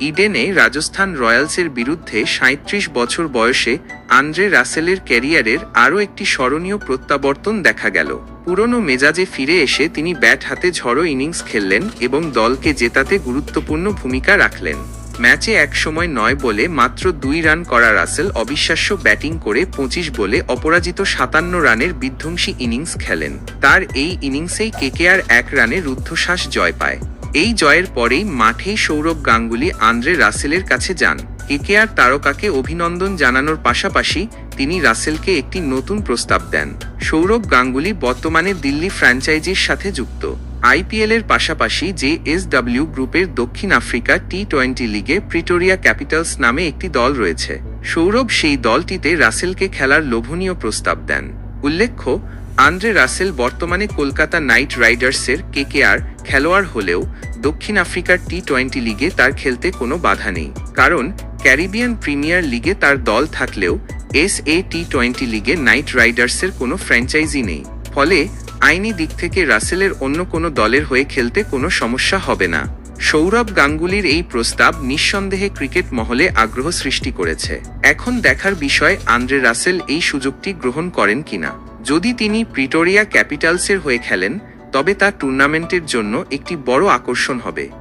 ইডেনে রাজস্থান রয়্যালসের বিরুদ্ধে সাঁত্রিশ বছর বয়সে আন্দ্রে রাসেলের ক্যারিয়ারের আরও একটি স্মরণীয় প্রত্যাবর্তন দেখা গেল। পুরনো মেজাজে ফিরে এসে তিনি ব্যাট হাতে ঝড়ো ইনিংস খেললেন এবং দলকে জেতাতে গুরুত্বপূর্ণ ভূমিকা রাখলেন। ম্যাচে একসময় নয় বলে মাত্র দুই রান করা রাসেল অবিশ্বাস্য ব্যাটিং করে পঁচিশ বলে অপরাজিত সাতান্ন রানের বিধ্বংসী ইনিংস খেলেন। তার এই ইনিংসেই কেকেআর এক রানে রুদ্ধশ্বাস জয় পায়। এই জয়ের পরেই মাঠেই সৌরভ গাঙ্গুলি, আন্দ্রে রাসেলের কাছে যান। কেকেআর তারকাকে অভিনন্দন জানানোর পাশাপাশি তিনি রাসেলকে একটি নতুন প্রস্তাব দেন। সৌরভ গাঙ্গুলি বর্তমানে দিল্লি ফ্র্যাঞ্চাইজির সাথে যুক্ত। আইপিএল এর পাশাপাশি যে এস ডাব্লিউ গ্রুপের দক্ষিণ আফ্রিকা টি টোয়েন্টি লিগে প্রিটোরিয়া ক্যাপিটালস নামে একটি দল রয়েছে। সৌরভ সেই দলটিতে রাসেলকে খেলার লোভনীয় প্রস্তাব দেন। উল্লেখ্য, আন্দ্রে রাসেল বর্তমানে কলকাতা নাইট রাইডার্সের কেকেআর খেলোয়াড় হলেও দক্ষিণ আফ্রিকার টি টোয়েন্টি লিগে তার খেলতে কোনো বাধা নেই। কারণ ক্যারিবিয়ান প্রিমিয়ার লিগে তার দল থাকলেও এস এ টি টোয়েন্টি লিগে নাইট রাইডার্সের কোনো ফ্র্যাঞ্চাইজি নেই। ফলে আইনি দিক থেকে রাসেলের অন্য কোনো দলের হয়ে খেলতে কোনো সমস্যা হবে না। সৌরভ গাঙ্গুলির এই প্রস্তাব নিঃসন্দেহে ক্রিকেট মহলে আগ্রহ সৃষ্টি করেছে। এখন দেখার বিষয় আন্দ্রে রাসেল এই সুযোগটি গ্রহণ করেন কিনা। যদি তিনি প্রিটোরিয়া ক্যাপিটালসের হয়ে খেলেন তবে তা টুর্নামেন্টের জন্য একটি বড় আকর্ষণ হবে।